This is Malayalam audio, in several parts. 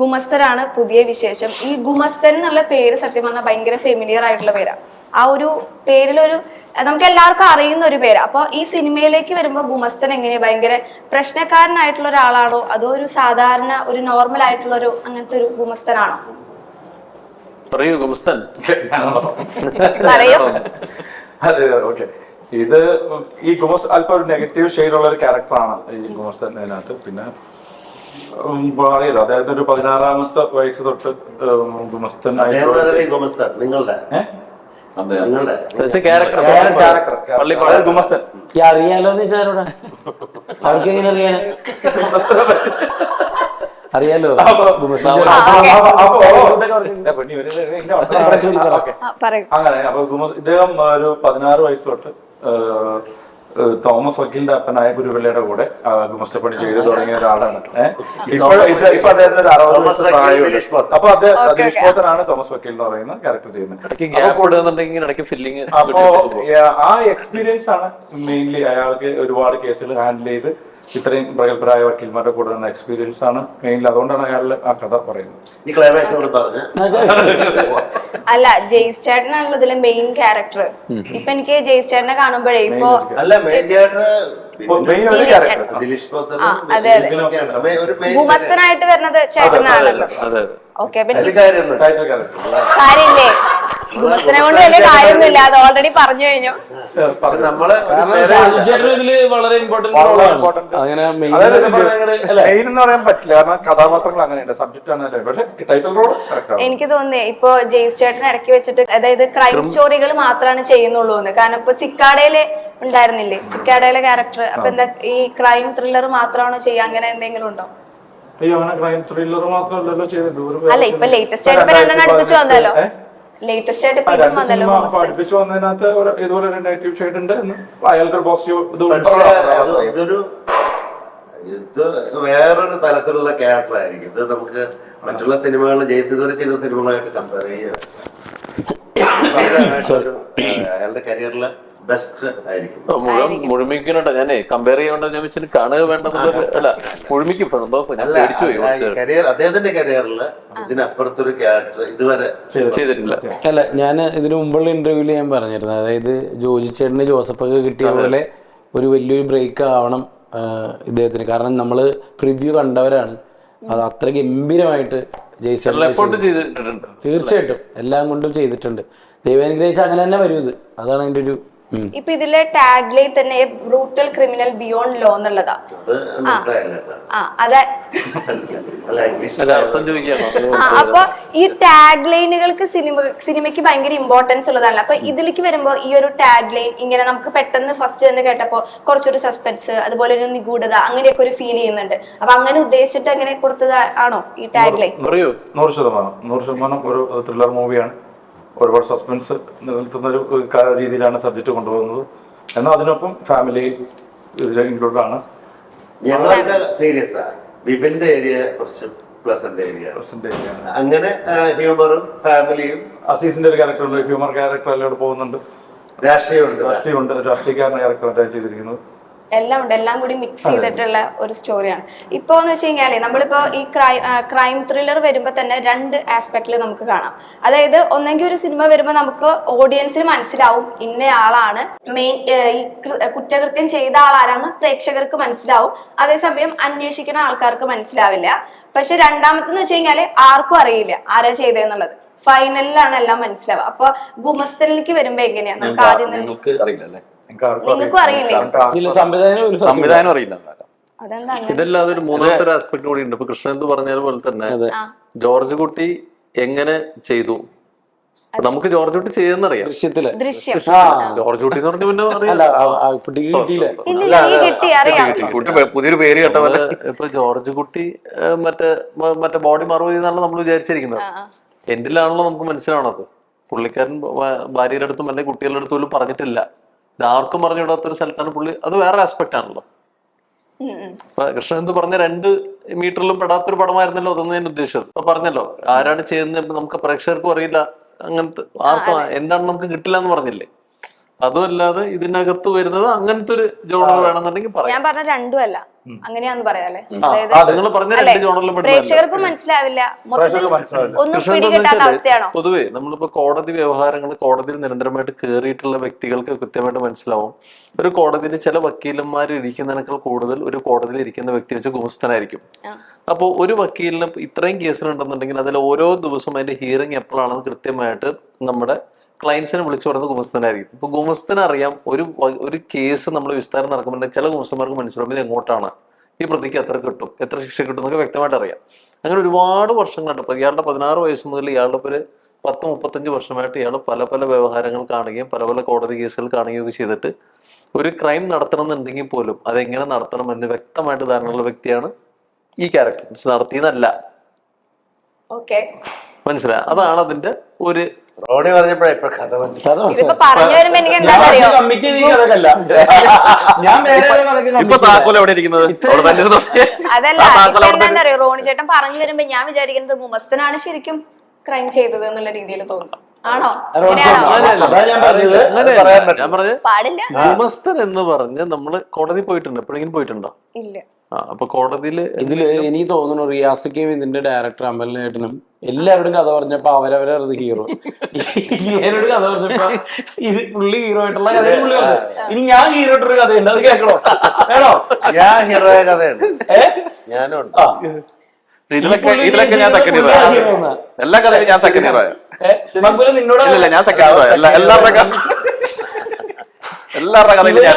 ഗുമസ്തനാണ് പുതിയ വിശേഷം. ഈ ഗുമസ്തൻ എന്നുള്ള പേര് സത്യം പറഞ്ഞാൽ ഭയങ്കര ഫെമിലിയർ ആയിട്ടുള്ള പേരാണ് ആ ഒരു പേരിലൊരു നമുക്ക് എല്ലാവർക്കും അറിയുന്ന ഒരു പേര്. അപ്പൊ ഈ സിനിമയിലേക്ക് വരുമ്പോൾ ഗുമസ്തൻ എങ്ങനെയാ? ഭയങ്കര പ്രശ്നക്കാരനായിട്ടുള്ള ഒരാളാണോ? അതോ ഒരു സാധാരണ ഒരു നോർമൽ ആയിട്ടുള്ള ഒരു അങ്ങനത്തെ ഒരു ഗുമസ്തനാണോ? പറയൂ ഗുമസ്തൻ. പറയൂ. അതെ ഓക്കെ. ഇത് ഈ ഗുമസ് അല്പം ഒരു നെഗറ്റീവ് ഷെയ്ഡുള്ള ഒരു ക്യാരക്ടറാണ് ഈ ഗുമസ്തൻ അതിനകത്ത്. പിന്നെ അറിയാലോ അതായത് ഒരു പതിനാറാമത്തെ വയസ്സ് തൊട്ട് ഗുമസ്തൻ നിങ്ങളുടെ? അവർക്ക് എങ്ങനെ അറിയാലോ? അങ്ങനെ അപ്പൊ ഗുമസ് ഇദ്ദേഹം ഒരു പതിനാറ് വയസ്സ് തൊട്ട് തോമസ് വക്കീലിന്റെ അപ്പനായ ഗുരുപിള്ളയുടെ കൂടെ ഗുമസ്റ്റപ്പണി ഗുമസ്തപ്പണി ചെയ്തു തുടങ്ങിയ ഒരാളാണ്. ഇപ്പൊ അദ്ദേഹത്തിന് ഒരു അറുപത്. അപ്പൊ അദ്ദേഹം പോത്തനാണ് തോമസ് വക്കീൽ എന്ന് പറയുന്ന ക്യാരക്ടർ ചെയ്യുന്നത്. ഫില്ലിങ് അപ്പോ ആ എക്സ്പീരിയൻസ് ആണ് മെയിൻലി അയാൾക്ക് ഒരുപാട് കേസുകൾ ഹാൻഡിൽ ചെയ്ത് ഇത്രയും പ്രഗത്ഭരായ വക്കീൽമാരുടെ കൂടെ നിന്ന എക്സ്പീരിയൻസ് ആണ് മെയിൻ അതുകൊണ്ടാണ് അയാൾ ആ കഥ പറയുന്നത്. അല്ല ജെയ്സ് ചേട്ടനാണല്ലോ ഇതിലെ മെയിൻ ക്യാരക്ടർ ഇപ്പൊ എനിക്ക് ജെയ്സ് ചേട്ടനെ കാണുമ്പോഴേ ഇപ്പൊ ഗുമസ്തനായിട്ട് വരുന്നത് ചേട്ടനാണല്ലോ. അതെ ഓക്കെ പിന്നെ ടൈറ്റിൽ ക്യാരക്ടർ കാര്യമില്ലേ? കൊണ്ട് വലിയ കാര്യമൊന്നുമില്ല. അത് ഓൾറെഡി പറഞ്ഞു കഴിഞ്ഞു. നമ്മൾ ഇതിൽ വളരെ ഇമ്പോർട്ടന്റ്. അങ്ങനെ മെയിൻ എന്ന് പറയാൻ പറ്റില്ല. കാരണം കഥാപാത്രങ്ങൾ അങ്ങനെയുണ്ട്. സബ്ജക്റ്റ് ആണ് അല്ലേ? പക്ഷെ ടൈറ്റിൽ റോൾ എനിക്ക് തോന്നുന്നേ ഇപ്പൊ ജെയ്സ് ചേട്ടൻ ഇടയ്ക്ക് വെച്ചിട്ട് അതായത് ക്രൈം സ്റ്റോറികൾ മാത്രമാണ് ചെയ്യുന്നുള്ളൂ എന്ന്. കാരണം ഇപ്പൊ സിക്കാടയിൽ ഉണ്ടായിരുന്നില്ലേ? സിക്കാടയിലെ ക്യാരക്ടർ അപ്പൊ എന്താ ഈ ക്രൈം ത്രില്ലർ മാത്രമാണോ ചെയ്യുക? അങ്ങനെ എന്തെങ്കിലും ഉണ്ടോ? അല്ല ഇപ്പൊ ലേറ്റസ്റ്റ് ആയിട്ട് ഇപ്പൊ രണ്ടെണ്ണം അടുപ്പിച്ച് വന്നല്ലോ? ലേറ്റസ്റ്റ് ആയിട്ട് ഇതും രണ്ട് വന്നല്ലോ സിനിമ ഗുമസ്തൻ പഠിപ്പിച്ചു വന്നതിനകത്ത് ഒരു ഇതുപോലെ ഒരു നെഗറ്റീവ് ഷെയ്ഡ് ഉണ്ട് എന്ന് അയാൾക്ക് പോസിറ്റീവ് ഇത് പക്ഷേ അത് ഇതൊരു ഇത് വേറൊരു തലത്തിലുള്ള ക്യാരക്ടർ ആയിരിക്കും. ഇത് നമുക്ക് മറ്റുള്ള സിനിമകളിൽ ജയ്സ് ഇതുവരെ ചെയ്ത സിനിമകളായിട്ട് കമ്പയർ ചെയ്യാം. അയാളുടെ കരിയറിലെ ബെസ്റ്റ് ആയിരിക്കും. മുഴുവൻ മുഴുമിക്കണോട്ടോ ഞാനേ കമ്പയർ ചെയ്യണ്ട ഞാൻ വെച്ചിട്ട് കാണുക വേണ്ടെന്നുള്ളത് അല്ല മുഴുമിക്കും. കരിയർ അദ്ദേഹത്തിന്റെ കരിയറിൽ ഇതിനപ്പുറത്തൊരു ക്യാരക്ടർ ഇതുവരെ ചെയ്തിട്ടില്ല. അല്ല ഞാൻ ഇതിനു മുമ്പുള്ള ഇന്റർവ്യൂൽ ഞാൻ പറഞ്ഞിരുന്നു. അതായത് ജോജി ചേട്ടന് ജോസഫൊക്കെ കിട്ടിയ പോലെ ഒരു വലിയൊരു ബ്രേക്ക് ആവണം ഇദ്ദേഹത്തിന്. കാരണം നമ്മൾ പ്രിവ്യൂ കണ്ടവരാണ്. അത് അത്ര ഗംഭീരമായിട്ട് തീർച്ചയായിട്ടും. എല്ലാം കൊണ്ടും ചെയ്തിട്ടുണ്ട്. ദൈവാനുഗ്രഹിച്ച് അങ്ങനെ തന്നെ വരും ഇത്. അതാണ് അതിന്റെ ഒരു. ഇപ്പൊ ഇതിലെ ടാഗ് ലൈൻ തന്നെ ബ്രൂട്ടൽ ക്രിമിനൽ ബിയോണ്ട് ലോ എന്നുള്ളതാ. അത്. ആ അപ്പൊ ഈ ടാഗ് ലൈനുകൾക്ക് സിനിമ സിനിമയ്ക്ക് ഭയങ്കര ഇമ്പോർട്ടൻസ് ഉള്ളതാണ് അപ്പൊ ഇതിലേക്ക് വരുമ്പോ ഈ ഒരു ടാഗ് ലൈൻ ഇങ്ങനെ നമുക്ക് പെട്ടെന്ന് ഫസ്റ്റ് തന്നെ കേട്ടപ്പോ കുറച്ചൊരു സസ്പെൻസ് അതുപോലെ ഒരു നിഗൂഢത അങ്ങനെയൊക്കെ ഒരു ഫീൽ ചെയ്യുന്നുണ്ട്. അപ്പൊ അങ്ങനെ ഉദ്ദേശിച്ചിട്ട് അങ്ങനെ കൊടുത്തത് ആണോ ഈ ടാഗ് ലൈൻ? പറയൂ. നൂറ് ശതമാനം. നൂറ് ശതമാനം ഒരു ത്രില്ലർ മൂവിയാണ് ഒരുപാട് സസ്പെൻസ് നിലനിർത്തുന്ന ഒരു രീതിയിലാണ് സബ്ജക്റ്റ് കൊണ്ടുപോകുന്നത്. എന്നാൽ അതിനൊപ്പം ഫാമിലി ഇൻക്ലൂഡ് ആണ്. ഞങ്ങളൊക്കെ സീരിയസ് വിപിന്റെ ഏരിയ കുറച്ച് പ്ലസന്റ് ഏരിയ. അങ്ങനെ ഹ്യൂമറും ഫാമിലിയും അസീസിന്റെ ഒരു ക്യാരക്ടർ ഹ്യൂമർ ക്യാരക്ടർ എല്ലാം പോകുന്നുണ്ട്. രാഷ്ട്രീയമുണ്ട്. രാഷ്ട്രീയമുണ്ട്. രാഷ്ട്രീയക്കാരൻ ക്യാരക്ടർ ചെയ്തിരിക്കുന്നത്. എല്ലാം ഉണ്ട്. എല്ലാം കൂടി മിക്സ് ചെയ്തിട്ടുള്ള ഒരു സ്റ്റോറിയാണ് ഇപ്പോ എന്ന് വെച്ച് കഴിഞ്ഞാൽ നമ്മളിപ്പോ ഈ ക്രൈം ക്രൈം ത്രില്ലർ വരുമ്പോ തന്നെ രണ്ട് ആസ്പെക്റ്റിൽ നമുക്ക് കാണാം. അതായത് ഒന്നെങ്കിൽ ഒരു സിനിമ വരുമ്പോ നമുക്ക് ഓഡിയൻസിന് മനസ്സിലാവും ഇന്നയാളാണ് മെയിൻ ഈ കുറ്റകൃത്യം ചെയ്ത ആളാരാന്ന് പ്രേക്ഷകർക്ക് മനസ്സിലാവും. അതേസമയം അന്വേഷിക്കുന്ന ആൾക്കാർക്ക് മനസ്സിലാവില്ല. പക്ഷെ രണ്ടാമത്തെന്ന് വെച്ച് കഴിഞ്ഞാൽ ആർക്കും അറിയില്ല ആരാ ചെയ്തതെന്നുള്ളത് ഫൈനലിലാണ് എല്ലാം മനസ്സിലാവുക. അപ്പൊ ഗുമസ്തനിലേക്ക് വരുമ്പോ എങ്ങനെയാ? നമുക്ക് ആദ്യം നിങ്ങൾക്ക് അറിയില്ല അല്ലേ? നിങ്ങൾക്ക് അറിയില്ലേ? സംവിധാനം ഒരു സംവിധാനം അറിയില്ല. അതെന്താ അങ്ങനെ? ഇതല്ലാതെ ഒരു മൂന്നാമത്തെ ഒരു ആസ്പെക്ട് കൂടി ഉണ്ട്. ഇപ്പൊ കൃഷ്ണൻ എന്ന് പറഞ്ഞ പോലെ തന്നെ ആ. ജോർജ് കുട്ടി എങ്ങനെ ചെയ്തു? അപ്പൊ നമുക്ക് ജോർജ് കുട്ടി ചെയ്തെന്നറിയാം. ദൃശ്യത്തിൽ. ദൃശ്യം. ആ. ജോർജ് കുട്ടി എന്ന് പറഞ്ഞ പിന്നെ അല്ല അറിയാം. ആ- ആ കുട്ടിക്ക് കിട്ടിയില്ല? ഇല്ല ഈ കിട്ടി അറിയാം. കുട്ടി പേ- പുതിയൊരു പേര് കേട്ട പോലെ ഇപ്പൊ ജോർജ് കുട്ടി ഏ, മറ്റേ മ- മറ്റേ ബോഡി മറവ് ചെയ്താണല്ലോ നമ്മൾ വിചാരിച്ചിരിക്കുന്നത്. എന്തിലാണല്ലോ നമുക്ക് മനസ്സിലാവണത്? പുള്ളിക്കാരൻ ഭ- ഭാര്യയുടെ അടുത്തും അല്ലെങ്കിൽ കുട്ടികളുടെ അടുത്തും പോലും പറഞ്ഞിട്ടില്ല. ഇത് ആർക്കും പറഞ്ഞുവിടാത്ത ഒരു സ്ഥലത്താണ് പുള്ളി. അത് വേറെ ആസ്പെക്ട് ആണല്ലോ. ഉം. കൃഷ്ണൻ എന്ന് പറഞ്ഞ രണ്ട് മീറ്ററിലും പെടാത്തൊരു പടമായിരുന്നല്ലോ അതൊന്നും ഞാൻ ഉദ്ദേശിച്ചത്. അപ്പൊ പറഞ്ഞല്ലോ ആരാണ് ചെയ്യുന്നത് നമുക്ക് പ്രേക്ഷകർക്കും അറിയില്ല. അങ്ങനത്തെ ആർക്കും എന്താണ് നമുക്ക് കിട്ടില്ല എന്ന് പറഞ്ഞില്ലേ? അതുമല്ലാതെ ഇതിനകത്ത് വരുന്നത് അങ്ങനത്തെ ഒരു ജോണർ വേണമെന്നുണ്ടെങ്കിൽ പറയാം. ഞാൻ പറഞ്ഞ രണ്ടും അല്ല അങ്ങനെയാന്ന് പറയാല്ലേ? നിങ്ങൾ പറഞ്ഞ രണ്ട് ജോണറിലും പെടുന്നതല്ല. പ്രേക്ഷകർക്കും മനസ്സിലാവില്ല. ഒന്നും പൊതുവേ നമ്മളിപ്പോ കോടതി വ്യവഹാരങ്ങൾ കോടതിയിൽ നിരന്തരമായിട്ട് കേറിയിട്ടുള്ള വ്യക്തികൾക്ക് കൃത്യമായിട്ട് മനസ്സിലാവും. ഒരു കോടതിയിൽ ചില വക്കീലന്മാർ ഇരിക്കുന്നതിനേക്കാൾ കൂടുതൽ ഒരു കോടതിയിൽ ഇരിക്കുന്ന വ്യക്തി വെച്ച് ഗുമസ്തനായിരിക്കും. അപ്പോൾ ഒരു വക്കീലിന് ഇത്രയും കേസിലുണ്ടെന്നുണ്ടെങ്കിൽ അതിൽ ഓരോ ദിവസവും അതിന്റെ ഹിയറിംഗ് എപ്പോഴാണെന്ന് കൃത്യമായിട്ട് നമ്മുടെ ക്ലയൻസിനെ വിളിച്ചു പറയുന്നത് ഗുമസ്തനായിരിക്കും. ഇപ്പൊ ഗുമസ്തന് അറിയാം ഒരു ഒരു കേസ് നമ്മൾ വിസ്താരം നടക്കുമ്പോൾ ചില ഗുമസ്തന്മാർക്ക് മനസ്സിലാവും ഇത് എങ്ങോട്ടാണ്? ഈ പ്രതിക്ക് എത്ര കിട്ടും? എത്ര ശിക്ഷ കിട്ടും എന്നൊക്കെ വ്യക്തമായിട്ട് അറിയാം. അങ്ങനെ ഒരുപാട് വർഷങ്ങളുണ്ട് ഇയാളുടെ പതിനാറ് വയസ്സ് മുതൽ ഇയാളുടെ ഒരു പത്ത് മുപ്പത്തഞ്ച് വർഷമായിട്ട് ഇയാൾ പല പല വ്യവഹാരങ്ങൾ കാണുകയും പല പല കോടതി കേസുകൾ കാണുകയും ചെയ്തിട്ട് ഒരു ക്രൈം നടത്തണം എന്നുണ്ടെങ്കിൽ പോലും അതെങ്ങനെ നടത്തണം എന്ന് വ്യക്തമായിട്ട് ധാരണയുള്ള വ്യക്തിയാണ് ഈ ക്യാരക്ടർ നടത്തിയെന്നല്ല ഓക്കെ മനസ്സിലായി അതാണ് അതിന്റെ ഒരു റോണി പറഞ്ഞപ്പോഴേ ഇപ്പൊ കഥ ഇതിപ്പോ പറഞ്ഞു വരുമ്പോ എനിക്ക് ഇപ്പൊ താക്കോൽ എവിടെ ഇരിക്കുന്നത്? അവിടെ തന്നെ? അതല്ല ആ ഇപ്പൊ അവിടെ റോണി ചേട്ടൻ പറഞ്ഞു വരുമ്പോ ഞാൻ വിചാരിക്കുന്നത് മുമസ്തനാണ് ശരിക്കും ക്രൈം ചെയ്തത് എന്നുള്ള രീതിയിൽ തോന്നുന്നു. ആണോ? റോണി അങ്ങനെയാണോ? അതാ ഞാൻ പറഞ്ഞത്. അങ്ങനെയല്ല. പറയാൻ പറ്റില്ല. ഞാൻ പറഞ്ഞത് പാടില്ല. ഗുമസ്തൻ എന്ന് പറഞ്ഞ് നമ്മൾ കോടതി പോയിട്ടുണ്ട്. എപ്പോഴെങ്കിലും പോയിട്ടുണ്ടോ? ഇല്ല. അപ്പൊ കോടതിയിൽ ഇതിൽ എനിക്ക് തോന്നുന്നു റിയാസിക്കും ഇതിന്റെ ഡയറക്ടർ അമലിനേട്ടനും എല്ലാവരും കഥ പറഞ്ഞപ്പോ അവരവരായിരുന്നു ഹീറോ ഞാനോട് കഥ പറഞ്ഞപ്പോ ഇത് പുള്ളി ഹീറോ ആയിട്ടുള്ള കഥ പുള്ളി പറഞ്ഞു ഇനി ഞാൻ ഹീറോ ആയിട്ടൊരു കഥയുണ്ട് അത് കേൾക്കണോ വേണോ ഞാൻ ഹീറോ കഥയുണ്ട് ഏ? ഞാനും ഉണ്ട് ഇതിലൊക്കെ ഇതിലൊക്കെ ഞാൻ സെക്കൻഡ് hero എല്ലാ കഥയിലും ഞാൻ സെക്കൻഡ്? മക്ബൂൽ നിന്നോട് ഇല്ല ഞാൻ സെക്കൻഡ് എല്ലാ എല്ലാവരുടെ എല്ലാവരുടെ കഥയിലും ഞാൻ.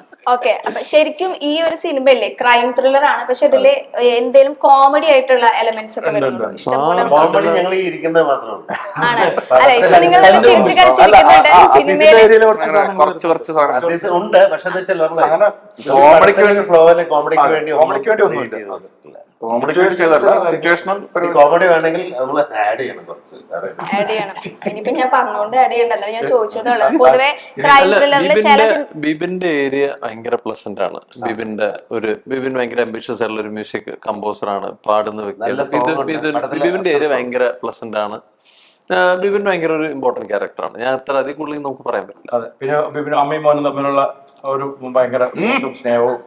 ഓക്കെ അപ്പൊ ശരിക്കും ഈ ഒരു സിനിമ അല്ലേ ക്രൈം ത്രില്ലർ ആണ് പക്ഷെ ഇതിൽ എന്തേലും കോമഡി ആയിട്ടുള്ള എലമെന്റ്സ് ഒക്കെ വരുന്നുണ്ടോ ഇഷ്ടംപോലെ കോമഡി ഞങ്ങൾ ഈ ഇരിക്കുന്നത് മാത്രമാണ് ആണ് അല്ല ഇപ്പൊ നിങ്ങൾ ചിരിച്ചു കളിച്ചിരിക്കുന്നുണ്ട് സിനിമയിൽ കുറച്ച് കുറച്ച് സാധനം ഉണ്ട് പക്ഷെ കോമഡിക്ക് വേണ്ടി ഫ്ലോയിൽ കോമഡിക്ക് വേണ്ടി കോമഡിക്ക് വേണ്ടി ഒന്നും ചെയ്തല്ല സിറ്റുവേഷണൽ കോമഡി വേണമെങ്കിൽ നമ്മൾ ആഡ് ചെയ്യണം കുറച്ച് ആഡ് ചെയ്യണം ഇനിയിപ്പോ ഞാൻ പറഞ്ഞുകൊണ്ട് ആഡ് ചെയ്യണ്ട ഞാൻ ചോദിച്ചതുള്ളൂ പൊതുവെ ക്രൈം ത്രില്ലറിൽ ചില ബിബിന്റെ ഏരിയ ഭയങ്കര പ്ലസന്റ് ആണ്. ബിബിന്റെ ഒരു ബിബിൻ ഭയങ്കര അംബിഷ്യസ് ആയിട്ടുള്ള ഒരു മ്യൂസിക് കമ്പോസർ ആണ്. പാടുന്ന വ്യക്തി. ബിബിന്റെ ഏരിയ. ഭയങ്കര പ്ലസന്റ് ആണ്. ബിബിൻ ഭയങ്കര ഒരു ഇമ്പോർട്ടന്റ് ക്യാരക്ടറാണ് ഞാൻ അത്ര അതിൽ കൂടുതൽ നമുക്ക് പറയാൻ പറ്റില്ല. അതെ. പിന്നെ പിന്നെ അമ്മയും മോനും തമ്മിലുള്ള ഒരു ഭയങ്കര സ്നേഹവും.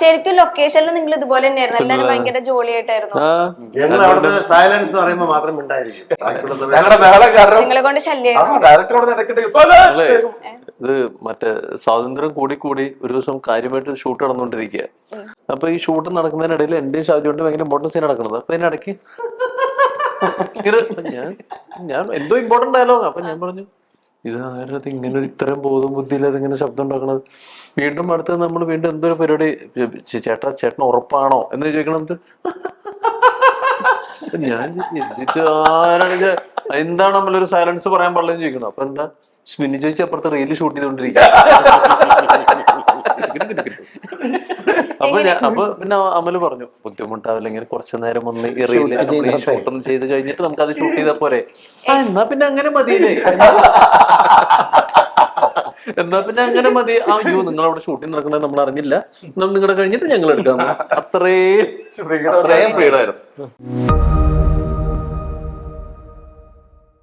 ശരിക്കും ലൊക്കേഷനിൽ നിങ്ങൾ ഇതുപോലെ തന്നെയായിരുന്നു. എല്ലാരും ഭയങ്കര ഞങ്ങൾ സൈലൻസ് എന്ന് പറയുമ്പോൾ മാത്രം ഉണ്ടായിരിക്കും ഞങ്ങളുടെ ബഹളം കാരണം നിങ്ങളെ കൊണ്ട് ആ ശല്യം ഡയറക്ടറോട് ഇടയ്ക്കിട്ട് ഞങ്ങളെ ഇത് മറ്റേ സ്വാതന്ത്ര്യം കൂടി കൂടി ഒരു ദിവസം കാര്യമായിട്ട് ഷൂട്ട് നടന്നുകൊണ്ടിരിക്കുക അപ്പൊ ഈ ഷൂട്ട് നടക്കുന്നതിനിടയിൽ എന്റെയും ഷാജുവിന്റെ ഭയങ്കര ഇമ്പോർട്ടൻസ് സീൻ നടക്കുന്നത്. അപ്പൊ ഇതിനിടയ്ക്ക് ഞാൻ എന്തോ ഇമ്പോർട്ടന്റ് ഡയലോഗ് അപ്പൊ ഞാൻ പറഞ്ഞു ഇത് ആരത് ഇങ്ങനെ ഒരു ഇത്രയും ബോധം ബുദ്ധിയില്ലാതെ ഇങ്ങനെ ശബ്ദം ഉണ്ടാക്കണത്. വീണ്ടും അടുത്ത് നമ്മൾ വീണ്ടും എന്തോ പരിപാടി? ചേട്ടാ ചേട്ടൻ ഉറപ്പാണോ? എന്ന് ചോദിക്കണം ഞാൻ ആരാണ് എന്താണ് നമ്മളൊരു സൈലൻസ് പറയാൻ പാടില്ലെന്ന് ചോദിക്കണം അപ്പൊ എന്താ? സ്മിനി ചേച്ചി അപ്പുറത്ത് റീൽ ഷൂട്ട് ചെയ്തോണ്ടിരിക്കുക അപ്പൊ ഞാൻ അപ്പൊ പിന്നെ അമൽ പറഞ്ഞു ബുദ്ധിമുട്ടാവില്ല ഇങ്ങനെ കുറച്ചു നേരം ഒന്ന് ചെയ്തിട്ടേ. ഷൂട്ട് ഒന്ന് ചെയ്ത് കഴിഞ്ഞിട്ട് നമുക്ക് അത് ഷൂട്ട് ചെയ്താൽ പോരെ എന്നാ പിന്നെ അങ്ങനെ മതിയില്ലേ എന്നാ പിന്നെ അങ്ങനെ മതി. ആ അയ്യോ നിങ്ങൾ അവിടെ ഷൂട്ടിംഗ് നടക്കണത് നമ്മൾ അറിഞ്ഞില്ല. നിങ്ങളുടെ കഴിഞ്ഞിട്ട് ഞങ്ങൾ എടുക്കാം അത്രേ അത്രയും ഫ്രീഡായിരുന്നു